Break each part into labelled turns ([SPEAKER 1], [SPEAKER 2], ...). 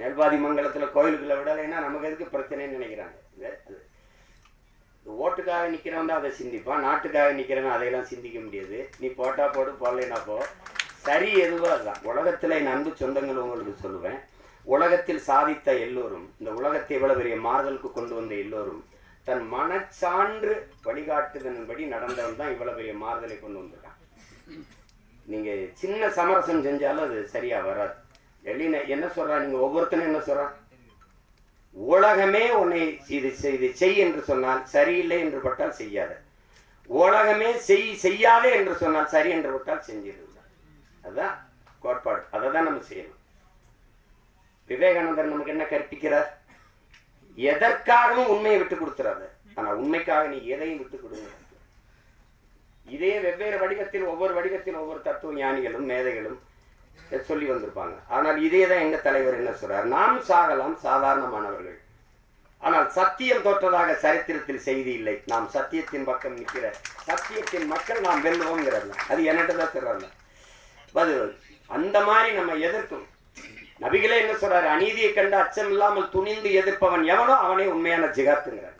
[SPEAKER 1] நெல்வாதி மங்கலத்தில் கோயிலுக்குள்ள விடலைன்னா நமக்கு எதுக்கு பிரச்சனைன்னு நினைக்கிறாங்க. அது ஓட்டுக்காக நிற்கிறவன் தான் அதை சிந்திப்பான் நாட்டுக்காக நிற்கிறவன் அதையெல்லாம் சிந்திக்க முடியாது. நீ போட்டா போடு போடலைன்னா போ. சரி எதுவோ அதுதான். உலகத்தில் என் அன்பு சொந்தங்கள் உங்களுக்கு சொல்லுவேன். உலகத்தில் சாதித்த எல்லோரும் இந்த உலகத்தை இவ்வளவு பெரிய மாறுதலுக்கு கொண்டு வந்த எல்லோரும் தன் மனச்சான்று வழிகாட்டுதலின்படி நடந்தவன் தான் இவ்வளவு பெரிய மாறுதலை கொண்டு வந்திருக்கான். நீங்க சின்ன சமரசம் செஞ்சாலும் அது சரியா வராது. வெளியில என்ன சொல்றா? நீங்க ஒவ்வொருத்தனும் என்ன சொல்றான் உலகமே உன்னை இது இது செய் என்று சொன்னால் சரியில்லை என்று பட்டால் செய்யாத. உலகமே செய் செய்யாதே என்று சொன்னால் சரி என்று பட்டால் செஞ்சிருந்தார் அதுதான் கோட்பாடு. அதை தான் நம்ம செய்யணும். விவேகானந்தர் நமக்கு என்ன கற்பிக்கிறார்? எதற்காகவும் உண்மையை விட்டு கொடுத்துறாத. ஆனா உண்மைக்காக நீ எதையும் விட்டு கொடுங்க. இதே வெவ்வேறு வடிவத்தில் ஒவ்வொரு வடிவத்தில் ஒவ்வொரு தத்துவ ஞானிகளும் மேதைகளும் சொல்லி வந்திருப்பாங்க. ஆனால் இதே தான் எங்கள் தலைவர் என்ன சொல்றார்? நாம் சாகலாம் சாதாரணமானவர்கள். ஆனால் சத்தியம் தோற்றதாக சரித்திரத்தில் செய்தி இல்லை. நாம் சத்தியத்தின் பக்கம் நிற்கிற சத்தியத்தின் மக்கள் நாம் வெல்லுவோங்கிறல்ல அது என்னட்டு தான் சொல்றாங்க. அது அந்த மாதிரி நம்ம எதிர்க்கும். நபிகளே என்ன சொல்றாரு? அநீதியை கண்டு அச்சம் இல்லாமல் துணிந்து எதிர்ப்பவன் எவனோ அவனே உண்மையான ஜிகாத்துங்கிறார்.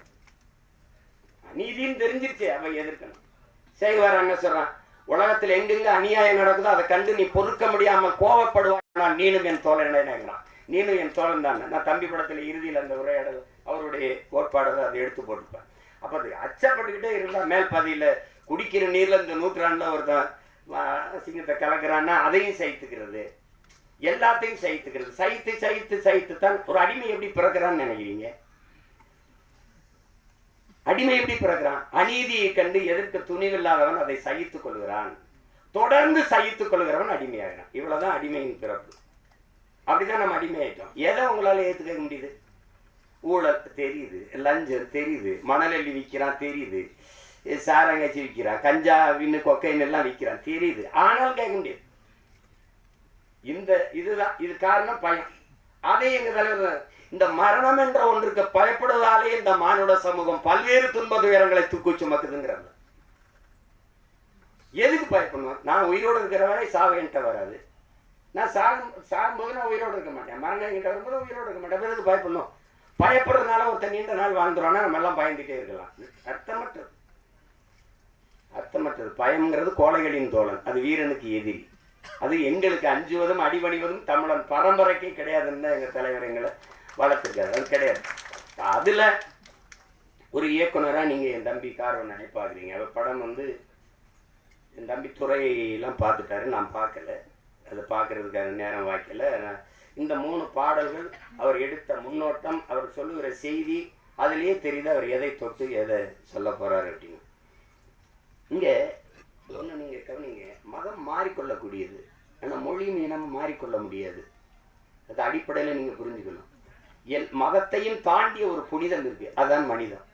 [SPEAKER 1] அநீதின்னு தெரிஞ்சிருச்சு அவன் எதிர்க்கணும். செய்வார் என்ன சொல்றான்? உலகத்தில் எங்கெங்க அநியாயம் நடக்குதோ அதை கண்டு நீ பொறுக்க முடியாமல் கோவப்படுவான் நீனும் என் தோழனேங்கிறான் நீனும் என் தோழன் தான். நான் தம்பி படத்தில் இறுதியில் அந்த உரையாடல் அவருடைய கோட்பாடு அதை எடுத்து போட்டுப்பேன் அப்போ அது அச்சப்பட்டுக்கிட்டே இருந்தால் மேல் பாதியில குடிக்கிற நீரில் இந்த நூற்றாண்டில் ஒருத்தன் சிங்கத்தை கலக்கிறான்னா அதையும் சகித்துக்கிறது. எல்லாத்தையும் சகித்துக்கிறது. சைத்து சகித்து சைத்து தான் ஒரு அடிமை எப்படி பிறக்கிறான்னு நினைக்கிறீங்க? அடிமை எப்படி பிறக்கிறான்? அநீதியை கண்டு எதிர்க்க துணிவில்லாதவன் அதை சகித்துக் கொள்கிறான். தொடர்ந்து சகித்துக் கொள்கிறவன் அடிமையாகிறான். இவ்வளவுதான் அடிமையின் பிறப்பு. அப்படிதான் நம்ம அடிமையாயிட்டோம். எதை உங்களால ஏத்துக்க முடியுது? ஊழல் தெரியுது லஞ்சம் தெரியுது மணலெல்லி விற்கிறான் தெரியுது. சாரங்காய்ச்சி விற்கிறான் கஞ்சா வின்னு கொக்கைன் எல்லாம் விற்கிறான் தெரியுது. ஆனாலும் கேட்க முடியாது. இந்த இதுதான் இது காரணம் பயம். அதே எங்க தலைவர் இந்த மரணம் என்ற ஒன்றுக்கு பயப்படுவதாலே இந்த மானுட சமூகம் பல்வேறு துன்ப துயரங்களை தூக்கி சுமக்குதுங்கிறாங்க எதுக்கு பயப்படணும்? நான் உயிரோடு இருக்கிற வரை சாவு என்கிட்ட வராது. நான் சாகும் சாகும்போது நான் உயிரோடு இருக்க மாட்டேன். மரணம் கிட்ட வரும்போது உயிரோடு இருக்க மாட்டேன். எதுக்கு பயப்படணும்? பயப்படுறதுனால ஒருத்தன் நீண்ட நாள் வாழ்ந்துருவானா நம்ம எல்லாம் பயந்துட்டே இருக்கலாம். அர்த்தமற்றது. அர்த்தமற்றது. பயம்ங்கிறது கோழைகளின் தோழன். அது வீரனுக்கு எதிரி. அது எங்களுக்கு அஞ்சுவதும் அடிபணிவதும் தமிழன் பரம்பரைக்கே கிடையாதுன்னு தான் எங்க தலைவர் எங்களை வளர்த்துருக்காரு அது கிடையாது. அதில் ஒரு இயக்குனராக நீங்கள் என் தம்பி கார்வன் நினைப்பாக்குறீங்க அவர் படம் வந்து என் தம்பி துறையெல்லாம் பார்த்துட்டாரு. நான் பார்க்கல. அதை பார்க்குறதுக்கான நேரம் வாய்க்கல. நான் இந்த மூணு பாடல்கள் அவர் எடுத்த முன்னோட்டம் அவர் சொல்லுகிற செய்தி அதுலேயே தெரியுது அவர் எதை தொட்டு எதை சொல்ல போகிறார் அப்படின்னு. இங்கே ஒன்று நீங்கள் கவனிங்க. மதம் மாறிக்கொள்ளக்கூடியது. ஆனால் மொழியும் இனமும் மாறிக்கொள்ள முடியாது. அது அடிப்படையில் நீங்கள் புரிஞ்சுக்கணும். எல் மதத்தையும் தாண்டிய ஒரு புனிதம் இருக்கு. அதான் மனிதம்.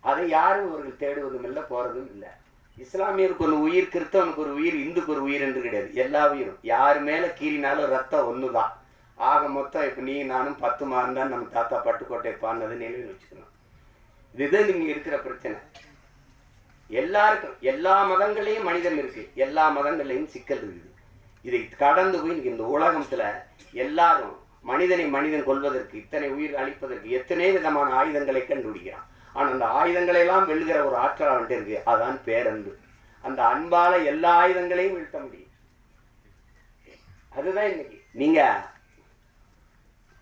[SPEAKER 1] அதை யாரும் இவர்கள் தேடுவதும் இல்லை போறதும் இல்லை. இஸ்லாமியருக்கு ஒரு உயிர் கிறிஸ்தவனுக்கு ஒரு உயிர் இந்துக்கு ஒரு உயிர் என்று கிடையாது. எல்லா உயிரும். யார் மேல கீறினாலும் ரத்தம் ஒன்று தான் ஆக மொத்தம் இப்போ நீ நானும் பத்து மாதம் தான் நம்ம தாத்தா பட்டுக்கோட்டை பாடினதை நினைவில் வச்சுக்கணும். இதுதான் நீங்க இருக்கிற பிரச்சனை. எல்லாருக்கும் எல்லா மதங்களையும் மனிதன் இருக்கு. எல்லா மதங்களையும் சிக்கல் இருக்குது. இதை கடந்து போய் இந்த உலகத்துல எல்லாரும் மனிதனை மனிதன் கொள்வதற்கு இத்தனை உயிர் அழிப்பதற்கு எத்தனை விதமான ஆயுதங்களை கண்டுபிடிக்கிறான்? ஆனா அந்த ஆயுதங்களை எல்லாம் வெல்லுகிற ஒரு ஆற்றல் அவன்ட்டு இருக்கு. அதான் பேரன்பு. அந்த அன்பால எல்லா ஆயுதங்களையும் வீழ்த்த முடியும். அதுதான் இன்னைக்கு. நீங்க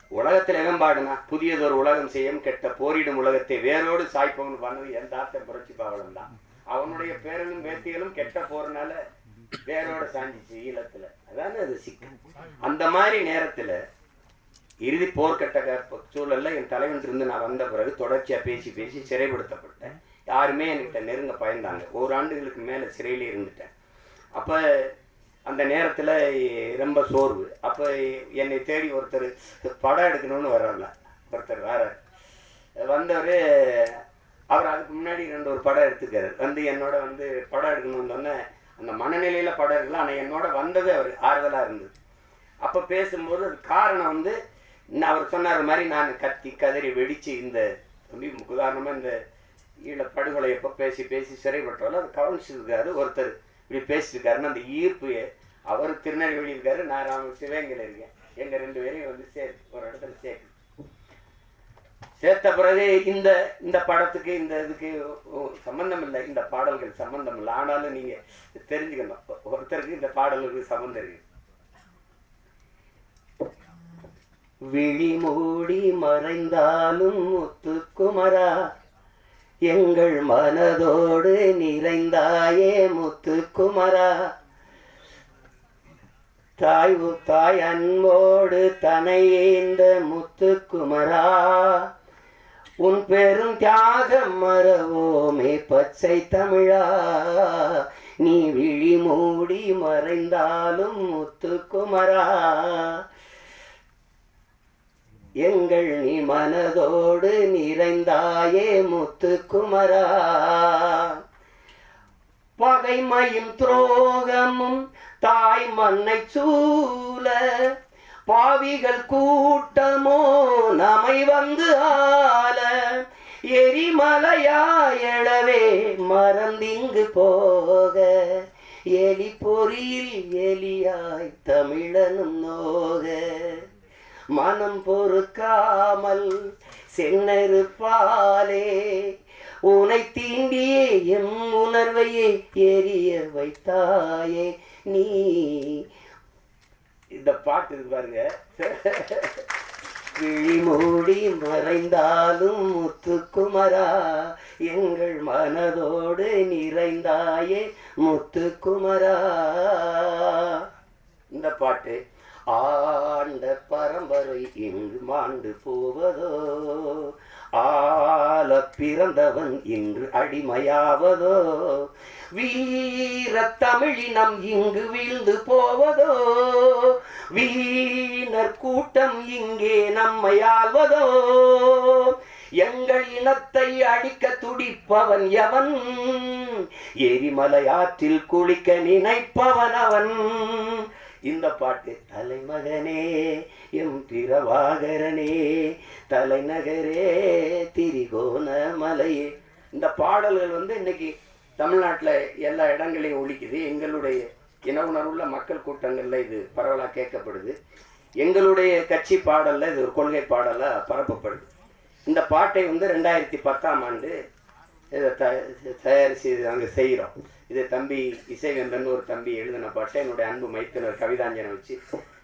[SPEAKER 1] உலகத்தில் எதம்பாடுனா புதியதொரு உலகம் செய்யும் கெட்ட போரிடும் உலகத்தை வேரோடு சாய்ப்பவன் பண்ணது என் தாத்தன் புரட்சி பாவலன் தான். அவனுடைய பேரனும் பேத்திகளும் கெட்ட போறனால வேரோட சாஞ்சிச்சு ஈழத்துல. அதான அது சிக்கல். அந்த மாதிரி நேரத்துல இறுதி போர்க்கட்ட க- சூழல்ல என் தலைவன் இருந்து நான் வந்த பிறகு தொடர்ச்சியா பேசி பேசி சிறைப்படுத்தப்பட்டேன். யாருமே என்கிட்ட நெருங்க பயந்தாங்க. ஒரு ஆண்டுகளுக்கு மேல சிறையிலே இருந்துட்டேன். அப்ப அந்த நேரத்துல ரொம்ப சோர்வு. அப்ப என்னை தேடி ஒருத்தர் படம் எடுக்கணும்னு வர்றாருல ஒருத்தர் வரார் வந்தவர் அவர் அதுக்கு முன்னாடி ரெண்டு ஒரு படம் எடுத்துக்காரு வந்து என்னோட வந்து படம் எடுக்கணும்னு சொன்ன அந்த மனநிலையில படம் எடுக்கலாம் ஆனால் என்னோட வந்தது அவர் ஆறுதலாக இருந்தது. அப்போ பேசும்போது அது காரணம் வந்து நான் அவர் சொன்னார் மாதிரி நான் கத்தி கதறி வெடித்து இந்த தம்பி உதாரணமாக இந்த ஈழ படுகொலை எப்போ பேசி பேசி சிறைப்பட்டாலும் அது கவனிச்சிருக்காரு ஒருத்தர் இப்படி பேசியிருக்காருன்னு அந்த ஈர்ப்பு அவர் திருநெல்வேலி இருக்காரு நான் ராம சிவங்கில் இருக்கேன். எங்கள் ரெண்டு பேரையும் வந்து சேர்த்து ஒரு இடத்துல சேர்க்கு சேர்த்த பிறகு இந்த இந்த படத்துக்கு இந்த இதுக்கு சம்மந்தம் இல்லை. இந்த பாடல்கள் சம்மந்தம் இல்லை. ஆனாலும் நீங்கள் தெரிஞ்சுக்கணும். ஒருத்தருக்கு இந்த பாடலுக்கு சம்மந்தம் இருக்குது விழி மூடி மறைந்தாலும் முத்துக்குமரா. எங்கள் மனதோடு நிறைந்தாயே முத்துக்குமரா. தாய் தாய் அன்போடு தனையேந்த முத்துக்குமரா. உன் பெரும் தியாகம் மறவோமே பச்சை தமிழா. நீ விழி மூடி மறைந்தாலும் முத்துக்குமரா. எங்கள் நீ மனதோடு நிறைந்தாயே முத்துக்குமரா. பகைமையும் துரோகமும் தாய் மண்ணை சூழ பாவிகள் கூட்டமோ நமை வந்து ஆள. எரிமலையாயளவே மறந்திங்கு போக எலி பொறியில் எலியாய் தமிழனும் நோக. மனம் பொறுக்காமல் சென்னருப்பாலே உனை தீண்டியே எம் உணர்வையே எரிய வைத்தாயே நீ. இந்த பாட்டு இருக்கு பாருங்க. விழி மூடி மறைந்தாலும் முத்துக்குமரா எங்கள் மனதோடு நிறைந்தாயே முத்துக்குமரா. இந்த பாட்டு ஆண்ட பரம்பரை இங்கு மாண்டு போவதோ? ஆள பிறந்தவன் இன்று அடிமையாவதோ? வீர தமிழினம் இங்கு வீழ்ந்து போவதோ? வீணர் கூட்டம் இங்கே நம்மை ஆள்வதோ? எங்கள் இனத்தை அடிக்க துடிப்பவன் எவன்? எரிமலை ஆற்றில் குளிக்க நினைப்பவன் அவன்? இந்த பாட்டு தலைமகனே எம் திரவாகரனே தலைநகரே திரிகோணமலையே இந்த பாடல்கள் வந்து இன்னைக்கு தமிழ்நாட்டில் எல்லா இடங்களையும் ஒழிக்குது எங்களுடைய இன உணர்வுள்ள மக்கள் கூட்டங்களில் இது பரவலாக கேட்கப்படுது. எங்களுடைய கட்சி பாடலில் இது ஒரு கொள்கை பாடலாக பரப்பப்படுது. இந்த பாட்டை வந்து ரெண்டாயிரத்தி பத்தாம் ஆண்டு இதை த தயாரித்து அங்கே செய்கிறோம். இது தம்பி இசைவேந்தன் ஒரு தம்பி எழுதின பாட்டை என்னுடைய அன்பு மைத்தினர் கவிதாஞ்சனை வச்சு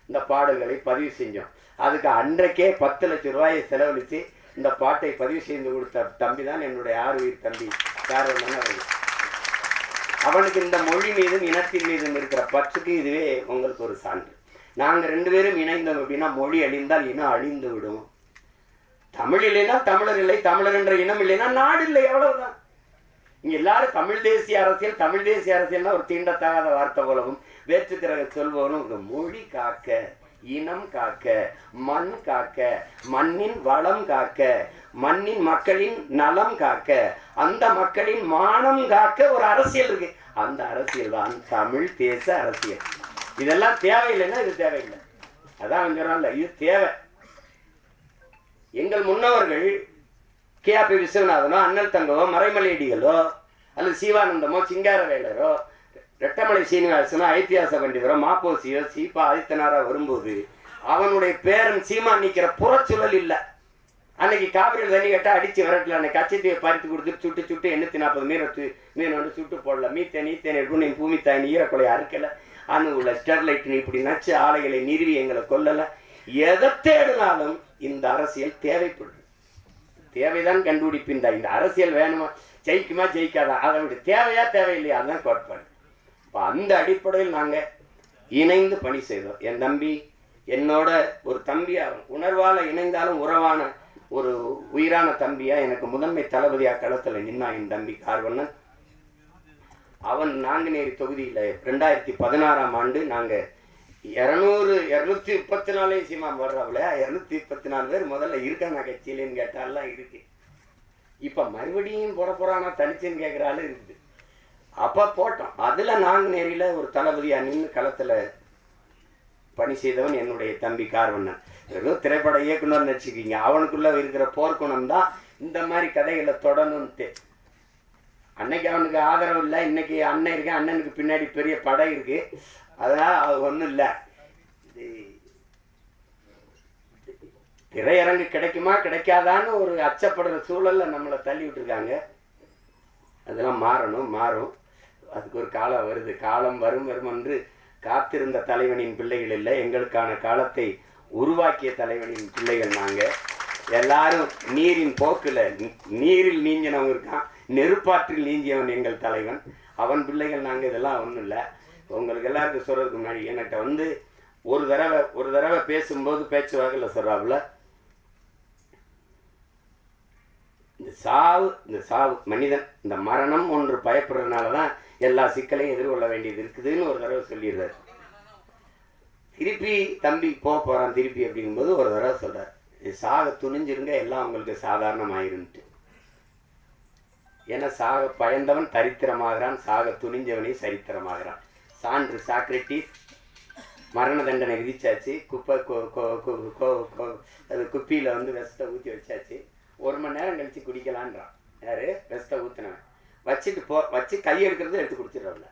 [SPEAKER 1] இந்த பாடல்களை பதிவு செஞ்சோம். அதுக்கு அன்றைக்கே பத்து லட்சம் ரூபாயை செலவழித்து இந்த பாட்டை பதிவு செய்து கொடுத்த தம்பி தான் என்னுடைய ஆறு உயிர் தம்பி காரணம் அவர்கள் அவனுக்கு இந்த மொழி மீதும் இனத்தின் மீதும் இருக்கிற பற்றுக்கு இதுவே உங்களுக்கு ஒரு சான்று. நாங்கள் ரெண்டு பேரும் இணைந்தோம் அப்படின்னா மொழி அழிந்தால் இனம் அழிந்து விடும். தமிழ் இல்லைன்னா தமிழர் இல்லை தமிழர் என்ற இனம் இல்லைன்னா நாடு இல்லை அவ்வளவுதான். இங்க எல்லாரும் தமிழ் தேசிய அரசியல் தமிழ் தேசிய அரசியல்னா ஒரு தீண்டத்தகாத வார்த்தை போலவும் வேற்றுக்கிற சொல்பவனும் இந்த மொழி காக்க இனம் காக்க மண் காக்க மண்ணின் வளம் காக்க மண்ணின் மக்களின் நலம் காக்க அந்த மக்களின் மானம் காக்க ஒரு அரசியல் இருக்கு. அந்த அரசியல் தான் தமிழ் தேச அரசியல். இதெல்லாம் தேவையில்லைன்னா இது தேவையில்லை. அதான் அவன் இது தேவை. எங்கள் முன்னவர்கள் கேபி விஸ்வநாதனோ அண்ணல் தங்கவோ மறைமலையடிகளோ அல்லது சிங்கார சிங்காரவேலரோ ரெட்டமலை சீனிவாசனோ ஐத்தியாச பண்டிதரோ மாப்போசியோ சீபா ஆதித்தனாரா வரும்போது அவனுடைய பேரன் சீமான் நிற்கிற புறச்சூழல் இல்லை. அன்னைக்கு காவிரியில் தண்ணி கேட்டால் அடிச்சு விரட்டல. அன்னைக்கு கச்சத்தீவை பறித்து கொடுத்துட்டு சுட்டு சுட்டு எண்ணூத்தி நாற்பது மீன் மீன் வந்து சுட்டு போடல. மீத்தேன் ஈத்தேன் எடுக்கணும் என் பூமி தாயின் ஈரக்கொலை அறுக்கலை. அணு உள்ள ஸ்டெர்லைட் இப்படி நச்சு ஆலைகளை நிறுவி எங்களை கொல்லலை. எதை தேடினாலும் இந்த அரசியல் தேவைப்படுது. தேவைதான் கண்டுபிடிப்பின் இந்த அரசியல் வேணுமா? ஜெயிக்குமா? ஜெயிக்காதா? அதை விட தேவையா தேவையில்லையா? அதுதான் கோட்பாடு இப்போ அந்த அடிப்படையில் நாங்கள் இணைந்து பணி செய்தோம். என் தம்பி என்னோட ஒரு தம்பியாகும் உணர்வால் இணைந்தாலும் உறவான ஒரு உயிரான தம்பியாக எனக்கு முதன்மை தளபதியாக களத்தில் நின்னா என் தம்பி கார்வண்ணன். அவன் நாங்குநேரி தொகுதியில் ரெண்டாயிரத்தி பதினாறாம் ஆண்டு நாங்கள் இரநூறு இரநூத்தி முப்பத்தி நாலு சீமா வர்றாப்புல இரநூத்தி முப்பத்தி நாலு பேர் முதல்ல இருக்காங்க கட்சியிலன்னு கேட்டாலாம் இருக்கு. இப்ப மறுபடியும் போட போறானா தனிச்சுன்னு கேட்குற ஆளு இருக்குது. அப்ப போட்டோம். அதுல நாங்குநேரியில ஒரு தளபதியா நின்று களத்துல பணி செய்தவன் என்னுடைய தம்பி கார்வண்ணன். ஏதோ திரைப்பட இயக்குனர் வச்சுக்கிங்க. அவனுக்குள்ள இருக்கிற போர்க்குணம் தான் இந்த மாதிரி கதைகளை தொடணும்ட்டு. அன்னைக்கு அவனுக்கு ஆதரவு இல்லை. இன்னைக்கு அண்ணன் இருக்கு அண்ணனுக்கு பின்னாடி பெரிய படை இருக்கு. அதெல்லாம் அது ஒன்றும் இல்லை. இது திரையரங்கு கிடைக்குமா கிடைக்காதான்னு ஒரு அச்சப்படுற சூழலில் நம்மளை தள்ளி விட்டுருக்காங்க. அதெல்லாம் மாறணும் மாறும். அதுக்கு ஒரு காலம் வருது. காலம் வரும் வரும் என்று காத்திருந்த தலைவனின் பிள்ளைகள் இல்லை. எங்களுக்கான காலத்தை உருவாக்கிய தலைவனின் பிள்ளைகள் நாங்கள் எல்லாரும் நீரின் போக்கில் நீரில் நீஞ்சினவன் இருக்கான். நெருப்பாற்றில் நீஞ்சியவன் எங்கள் தலைவன். அவன் பிள்ளைகள் நாங்கள் இதெல்லாம் ஒன்றும் இல்லை. உங்களுக்கு எல்லாருக்கும் சொல்கிறதுக்கு முன்னாடி என்கிட்ட வந்து ஒரு தடவை ஒரு தடவை பேசும்போது பேச்சு வகையில் சொல்கிறாப்புல இந்த சாவு இந்த சாவு மனிதன் இந்த மரணம் ஒன்று பயப்படுறதுனால தான் எல்லா சிக்கலையும் எதிர்கொள்ள வேண்டியது இருக்குதுன்னு ஒரு தடவை சொல்லிடுறாரு. திருப்பி தம்பி போக போகிறான் திருப்பி அப்படிங்கும்போது ஒரு தடவை சொல்கிறார் சாக துணிஞ்சிருங்க எல்லாம் உங்களுக்கு சாதாரணமாயிருன்ட்டு. ஏன்னா சாக பயந்தவன் தரித்திரமாகிறான் சாக துணிஞ்சவனே சரித்திரமாகிறான். சான்று சாக்ரட்டிஸ் மரண தண்டனை விதிச்சாச்சு. குப்பை கொ- அது குப்பியில் வந்து விஷத்தை ஊற்றி வச்சாச்சு. ஒரு மணி நேரம் கழித்து குடிக்கலான்றான். யார்? விஷத்தை ஊற்றினவன் வச்சுட்டு போ வச்சு கை எடுக்கிறது எடுத்து குடிச்சிடறல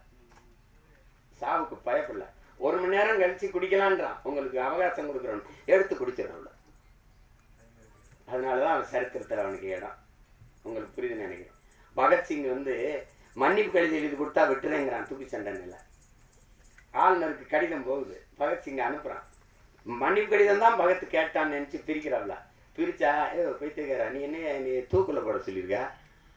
[SPEAKER 1] சாவுக்கு பயப்படல. ஒரு மணி நேரம் கழித்து குடிக்கலான்றான். உங்களுக்கு அவகாசம் கொடுக்குறவன். எடுத்து குடிச்சிடறல அதனால தான் அவன் சரித்திரத்தில் அவனுக்கு இடம். உங்களுக்கு புரியுதுன்னு நினைக்கிறேன். பகத்சிங் வந்து மன்னிப்பு கடிதம் எழுதி கொடுத்தா விட்டுறேங்கிறான். தூக்கி சண்டனில் ஆளுநருக்கு கடிதம் போகுது. பகத்சிங் அனுப்புகிறான் மன்னிப்பு கடிதம் தான் பகத் கேட்டான்னு நினச்சி பிரிக்கிறாள்ல பிரித்தா ஏ பைத்தியக்காரா நீ என்ன நீ தூக்கில் போட சொல்லியிருக்க?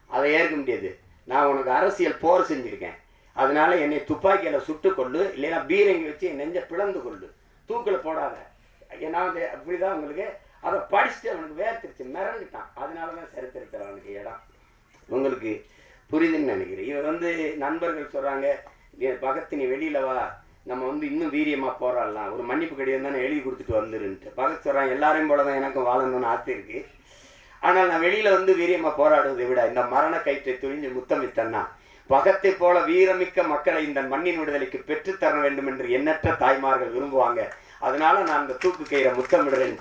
[SPEAKER 1] அதை ஏற்க முடியாது. நான் உனக்கு அரசியல் போர் செஞ்சுருக்கேன். அதனால என்னை துப்பாக்கியில் சுட்டு கொள்ளு இல்லைன்னா பீரங்கி வச்சு என் நெஞ்சை பிளந்து கொள்ளு தூக்கில் போடாத. ஏன்னா வந்து அப்படிதான் உங்களுக்கு? அதை படிச்சுட்டு அவனுக்கு வேர்த்திருச்சு மிரண்டுட்டான். அதனால தான் சரித்திரத்தில் அவனுக்கு இடம். உங்களுக்கு புரியுதுன்னு நினைக்கிறேன். இவர் வந்து நண்பர்கள் சொல்கிறாங்க பகத்தினி நீ வெளியில் வா. நம்ம வந்து இன்னும் வீரியமாக போராடலாம். ஒரு மன்னிப்பு கடிதம் தானே எழுதி கொடுத்துட்டு வந்துருன்ட்டு. பகத் சொல்கிறான் எல்லாரையும் போல தான் எனக்கும் வாழணும்னு ஆசை இருக்குது ஆனால் நான் வெளியில் வந்து வீரியமாக போராடுவதை விட இந்த மரண கயிற்றை துணிஞ்சு முத்தமித்தன்னா பகத்தை போல வீரமிக்க மக்களை இந்த மண்ணின் விடுதலைக்கு பெற்றுத்தர வேண்டும் என்று எண்ணற்ற தாய்மார்கள் விரும்புவாங்க. அதனால நான் இந்த தூக்கு கயிறை முத்தமிடுறேன்.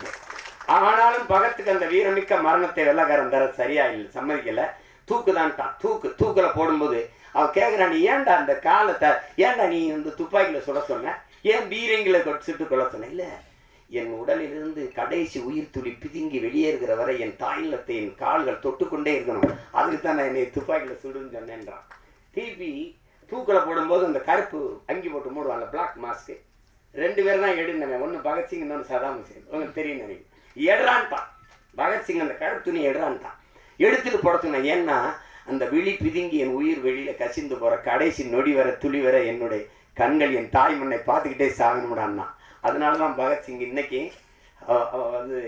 [SPEAKER 1] ஆனாலும் பகத்துக்கு அந்த வீரமிக்க மரணத்தை வெள்ளக்காரன் தர சரியா இல்லை சம்மதிக்கலை. தூக்கு தான்ட்டான் தூக்கு தூக்கில் போடும்போது அவன் கேட்குறான் நீ ஏன்டா அந்த காலத்தை ஏன்டா நீ வந்து துப்பாக்கியில் சுட சொன்ன? ஏன் பீரங்கில சுட்டு கொள்ள சொன்ன? இல்லை என் உடலிலிருந்து கடைசி உயிர் துளி பிதுங்கி வெளியேறுகிற வரை என் தாயிலத்தை என் கால்கள் தொட்டுக்கொண்டே இருக்கணும். அதுக்கு தான் நான் என்னை துப்பாக்கியில் சுடுன்னு சொன்னேன்றான். திருப்பி தூக்கில் போடும்போது அந்த கருப்பு அங்கி போட்டு மூடுவாங்க பிளாக் மாஸ்க்கு ரெண்டு பேர் தான் எடுனவன் ஒன்று பகத்சிங் இன்னொன்று சதாம் ஹுசேன். உங்களுக்கு தெரியும் நினைக்கிறேன். எடுறான்ட்டான் பகத்சிங் அந்த கருப்பு துணி எடுறான்ட்டான் எடுத்துட்டு போட சொன்னேன். ஏன்னா அந்த விழி பிதுங்கி என் உயிர் வெளியில கசிந்து போற கடைசி நொடி வர துளி வர என்னுடைய கண்கள் என் தாய் மண்ணை பார்த்துக்கிட்டே சாகணும்டான்னா அதனால தான் பகத்சிங் இன்னைக்கு அவ- வந்து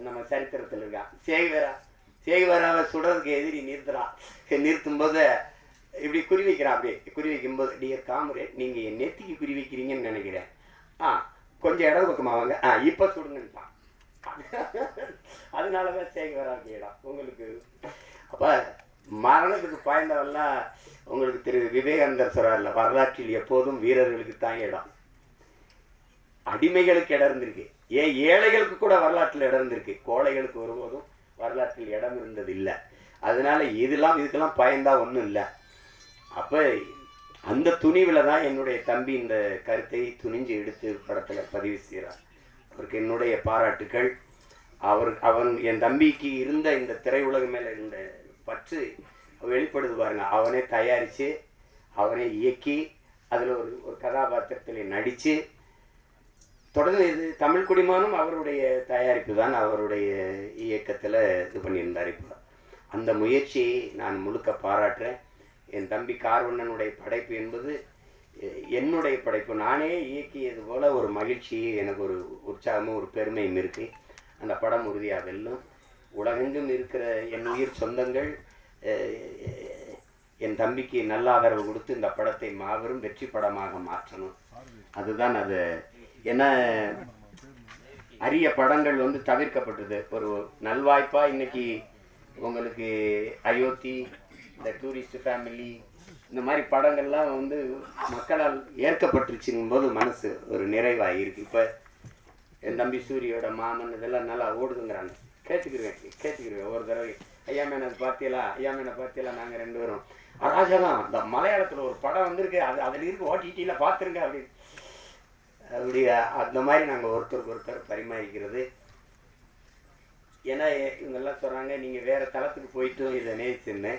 [SPEAKER 1] நம்ம சரித்திரத்தில் இருக்கா. சேகுவரா சேகுவராவை சுடுறதுக்கு எதிரி நிறுத்துறா. நிறுத்தும் போது இப்படி குறி வைக்கிறான் அப்படியே. குறி வைக்கும்போது டியர் காமரேட் நீங்கள் என் நெத்திக்கு குறி வைக்கிறீங்கன்னு நினைக்கிறேன். ஆ கொஞ்சம் இடம் பக்கமா வாங்க. ஆ இப்போ சுடுங்கன்ட்டான் அதனால தான் சேகுவராவுக்கு இடம் உங்களுக்கு அப்போ மரணத்துக்கு பாய்ந்தவெல்லாம் உங்களுக்கு திரு விவேகானந்தர் சொல்றாருல வரலாற்றில் எப்போதும் வீரர்களுக்கு தான் இடம். அடிமைகளுக்கு இடம் இருந்திருக்கு. ஏன் ஏழைகளுக்கு கூட வரலாற்றில் இடம் இருந்திருக்கு. கோழைகளுக்கு ஒருபோதும் வரலாற்றில் இடம் இருந்தது இல்லை அதனால இதெல்லாம் இதுக்கெல்லாம் பயந்தா ஒன்றும் இல்லை. அப்போ அந்த துணிவில் தான் என்னுடைய தம்பி இந்த கருத்தை துணிஞ்சு எடுத்து படத்தில் பதிவு செய்கிறார் அவருக்கு என்னுடைய பாராட்டுக்கள். அவர் அவன் என் தம்பிக்கு இருந்த இந்த திரையுலக மேலே இருந்த பற்று வெளிப்படுது பாருங்க. அவனே தயாரித்து அவனே இயக்கி அதில் ஒரு ஒரு கதாபாத்திரத்தில் நடித்து தொடர்ந்து இது தமிழ் குடிமானும் அவருடைய தயாரிப்பு தான். அவருடைய இயக்கத்தில் இது பண்ணியிருந்தார் இப்போ. அந்த முயற்சியை நான் முழுக்க பாராட்டுறேன். என் தம்பி கார்வண்ணனுடைய படைப்பு என்பது என்னுடைய படைப்பு. நானே இயக்கியது போல ஒரு மகிழ்ச்சி எனக்கு ஒரு உற்சாகமும் ஒரு பெருமையும் இருக்குது அந்த படம் உறுதியாக வெல்லும். உலகெங்கும் இருக்கிற என் உயிர் சொந்தங்கள் என் தம்பிக்கு நல்ல ஆதரவு கொடுத்து இந்த படத்தை மாபெரும் வெற்றி படமாக மாற்றணும். அதுதான் அது. ஏன்னா அரிய படங்கள் வந்து தவிர்க்கப்பட்டது. ஒரு நல்வாய்ப்பாக இன்னைக்கு உங்களுக்கு அயோத்தி இந்த டூரிஸ்ட் ஃபேமிலி இந்த மாதிரி படங்கள்லாம் வந்து மக்களால் ஏற்கப்பட்டுருச்சுங்கும் போது மனசு ஒரு நிறைவாக இருக்குது இப்போ என் தம்பி சூரியோட மாமன் இதெல்லாம் நல்லா ஓடுதுங்கிறாங்க. கேட்டுக்கிருவேன் கேட்டுக்கிருவேன் ஒரு தடவை. ஐயா மேன அது பார்த்தியலா ஐயா மேனை பார்த்தியலா நாங்கள் ரெண்டு பேரும். அராஜகம் இந்த மலையாளத்தில் ஒரு படம் வந்திருக்கு அது அதில் இருக்கு ஓடிடியில் பார்த்துருங்க அப்படின்னு. அப்படி அந்த மாதிரி நாங்கள் ஒருத்தருக்கு ஒருத்தர் பரிமாறிக்கிறது. ஏன்னா இவங்கெல்லாம் சொல்கிறாங்க நீங்கள் வேறு தளத்துக்கு போயிட்டும் இதை நேசின்னு.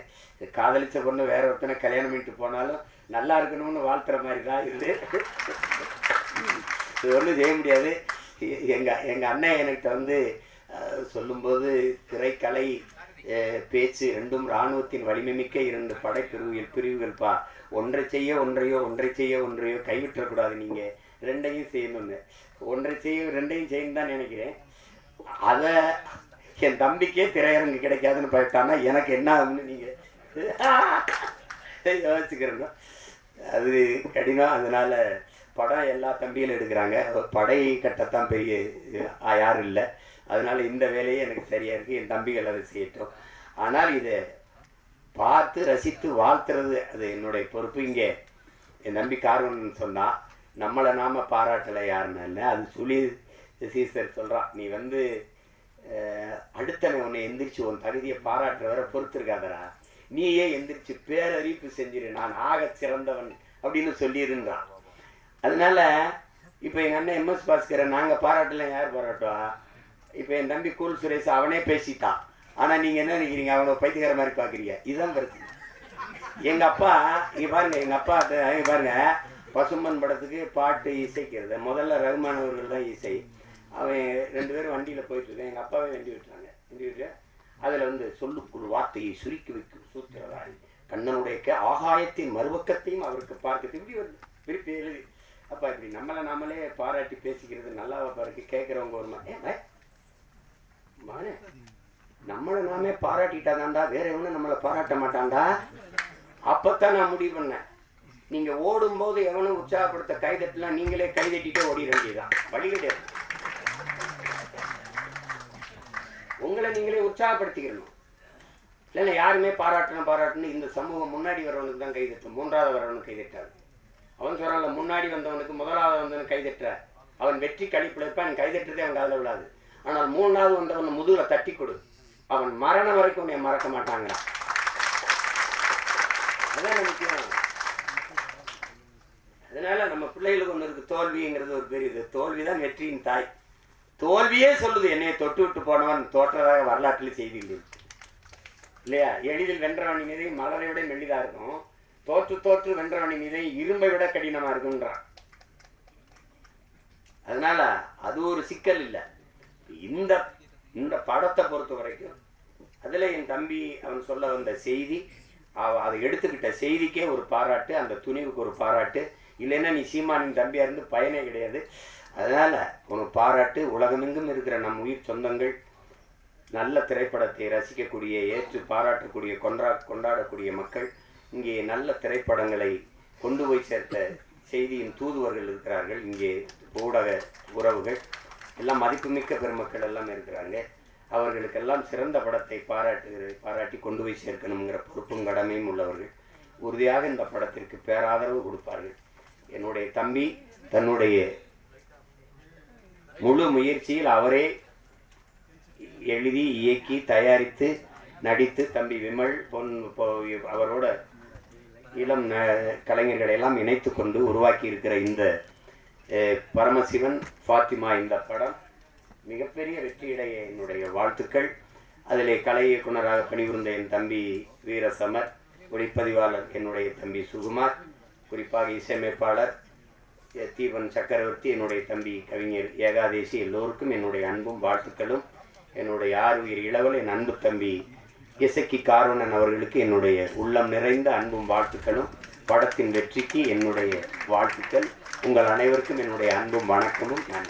[SPEAKER 1] காதலிச்ச பொண்ணு வேற ஒருத்தனை கல்யாணம் பண்ணிட்டு போனாலும் நல்லா இருக்கணும்னு வாழ்த்துற மாதிரி தான் இது. இது ஒன்றும் செய்ய முடியாது. எங்கள் எங்கள் அண்ணன் என்கிட்ட வந்து சொல்லும்போது திரைக்கலை பேச்சு ரெண்டும் இராணுவத்தின் வலிமை மிக்க இரண்டு படைப்பிரிவுகள் பிரிவுகள் பா ஒன்றை செய்ய ஒன்றையோ ஒன்றை செய்ய ஒன்றையோ கைவிட்டக்கூடாது நீங்கள் ரெண்டையும் செய்யணும்னு. ஒன்றை செய்ய ரெண்டையும் செய்யணும் தான் நினைக்கிறேன். அதை என் தம்பிக்கே திரையரங்கு கிடைக்காதுன்னு பார்த்தானா எனக்கு என்ன ஆகும்னு நீங்கள் யோசிக்கிறேங்க அது கடினம். அதனால் படம் எல்லா தம்பிகளும் எடுக்கிறாங்க. படை கட்டத்தான் பெரிய யாரும் இல்லை. அதனால் இந்த வேலையே எனக்கு சரியாக இருக்குது என் தம்பிகள் அதை செய்யட்டும். ஆனால் இதை பார்த்து ரசித்து வாழ்த்துறது அது என்னுடைய பொறுப்பு. இங்கே என் தம்பி கார்வன் சொன்னால் நம்மளை நாம் பாராட்டலை யாருன்னு. அது சொல்லி சீசர் சொல்கிறான் நீ வந்து அடுத்தவன் உன்னை எந்திரிச்சு உன் தகுதியை பாராட்டுற வரை பொறுத்திருக்காதடா. நீயே எந்திரிச்சு பேரறிவிப்பு செஞ்சிரு. நான் ஆக சிறந்தவன். அப்படின்னு சொல்லியிருந்தான் அதனால இப்போ எங்கள் அண்ணன் எம்எஸ் பாஸ்கரை நாங்கள் பாராட்டலாம் யார் பாராட்டுவா? இப்போ என் தம்பி கூல் சுரேஷ் அவனே பேசிட்டான் ஆனால் நீங்கள் என்ன நினைக்கிறீங்க? அவனை பைத்தியக்கார மாதிரி பார்க்குறீங்க இதுதான் பிரச்சனை. எங்கள் அப்பா நீ பாருங்க எங்கள் அப்பா அது- பாருங்க. பசும்பன் படத்துக்கு பாட்டு இசைக்கிறது. முதல்ல ரகுமான் அவர்கள் தான் இசை. அவன் ரெண்டு பேரும் வண்டியில் போயிட்டுருக்கேன் எங்கள் அப்பாவே வண்டி விட்டுறாங்க. வண்டி விட்டு அதில் வந்து சொல்லுக்குள் வார்த்தையை சுருக்கி வைக்கும் சூத்திரதாரி. கண்ணனுடைய க- ஆகாயத்தின் மறுபக்கத்தையும் அவருக்கு பார்க்க இப்படி வருது திருப்பி எழுதி. அப்பா இப்படி நம்மளை நாமளே பாராட்டி பேசிக்கிறது நல்லா பாருக்கு கேட்குறவங்க ஒரு மாதிரி. நம்மளை நாமே பாராட்டிட்டாதான்டா வேற எவனும் நம்மளை பாராட்ட மாட்டான்டா. அப்பத்தான் நான் முடிவு பண்ணேன். நீங்க ஓடும்போது எவனும் உற்சாகப்படுத்த கைதட்டலாம் நீங்களே கைதட்டிட்டே ஓடிட வேண்டியதுதான். வழி கிடையாது. உங்களை நீங்களே உற்சாகப்படுத்திக்கணும். இல்லைன்னா யாருமே பாராட்டணும் பாராட்டணும் இந்த சமூகம் முன்னாடி வரவனுக்கு தான் கைதட்டும் மூன்றாவது வரவனுக்கு கைதட்டாது அவன் சொல்றான்ல முன்னாடி வந்தவனுக்கு முதலாவது வந்தவனுக்கு கைதட்டுற அவன் வெற்றி கழிப்பில் இருப்பான் கைதட்டுறதே அவன் காதில் விடாது ஆனால் மூணாவது வந்தவன் முதுகில் தட்டி கொடு. அவன் மரணம் வரைக்கும் உன்னை மறக்க மாட்டாங்க அதான் முக்கியம்? அதனால நம்ம பிள்ளைகளுக்கு ஒன்று இருக்கு தோல்விங்கிறது ஒரு பெரிய இது. தோல்வி தான் வெற்றியின் தாய். தோல்வியே சொல்லுது என்னையை தொட்டு விட்டு போனவன் தோற்றதாக வரலாற்றில் செய்திகள் இருக்கு இல்லையா? எளிதில் வென்றவனின் மீதை மலரை விட மெல்லிதா இருக்கும். தோற்று தோற்று வென்றவனின் மீதை இரும்பை விட கடினமா இருக்குன்றான் அதனால அது ஒரு சிக்கல் இல்லை. இந்த இந்த படத்தை பொறுத்த வரைக்கும் அதில் என் தம்பி அவன் சொல்ல வந்த செய்தி அவ அதை எடுத்துக்கிட்ட செய்திக்கே ஒரு பாராட்டு அந்த துணிவுக்கு ஒரு பாராட்டு. இல்லைன்னா நீ சீமானின் தம்பியாக இருந்து பயனே கிடையாது. அதனால் உனக்கு பாராட்டு உலகமெங்கும் இருக்கிற நம் உயிர் சொந்தங்கள் நல்ல திரைப்படத்தை ரசிக்கக்கூடிய ஏற்று பாராட்டக்கூடிய கொண்டா கொண்டாடக்கூடிய மக்கள் இங்கே நல்ல திரைப்படங்களை கொண்டு போய் சேர்த்த செய்தியின் தூதுவர்கள் இருக்கிறார்கள். இங்கே ஊடக உறவுகள். எல்லாம் மதிப்புமிக்க பெருமக்கள் எல்லாம் இருக்கிறாங்க. அவர்களுக்கெல்லாம் சிறந்த படத்தை பாராட்டு பாராட்டி கொண்டு போய் சேர்க்கணுங்கிற பொறுப்பும் கடமையும் உள்ளவர்கள் உறுதியாக இந்த படத்திற்கு பேராதரவு கொடுப்பார்கள். என்னுடைய தம்பி தன்னுடைய முழு முயற்சியில் அவரே எழுதி இயக்கி தயாரித்து நடித்து தம்பி விமல் பொன் அவரோட இளம் ந- கலைஞர்களை எல்லாம் இணைத்து கொண்டு உருவாக்கி இருக்கிற இந்த பரமசிவன் ஃபாத்திமா இந்த படம் மிகப்பெரிய வெற்றியடைய என்னுடைய வாழ்த்துக்கள். அதிலே கலை இயக்குனராக பணிபுரிந்த என் தம்பி வீரசமர் ஒளிப்பதிவாளர் என்னுடைய தம்பி சுகுமார் குறிப்பாக இசையமைப்பாளர் தீபன் சக்கரவர்த்தி என்னுடைய தம்பி கவிஞர் ஏகாதேசி எல்லோருக்கும் என்னுடைய அன்பும் வாழ்த்துக்களும். என்னுடைய ஆறு உயிர் இளவல் என் அன்பு தம்பி இசக்கி கார்வணன் அவர்களுக்கு என்னுடைய உள்ளம் நிறைந்த அன்பும் வாழ்த்துக்களும். படத்தின் வெற்றிக்கு என்னுடைய வாழ்த்துக்கள். உங்கள் அனைவருக்கும் என்னுடைய அன்பும் வணக்கமும். நன்றி.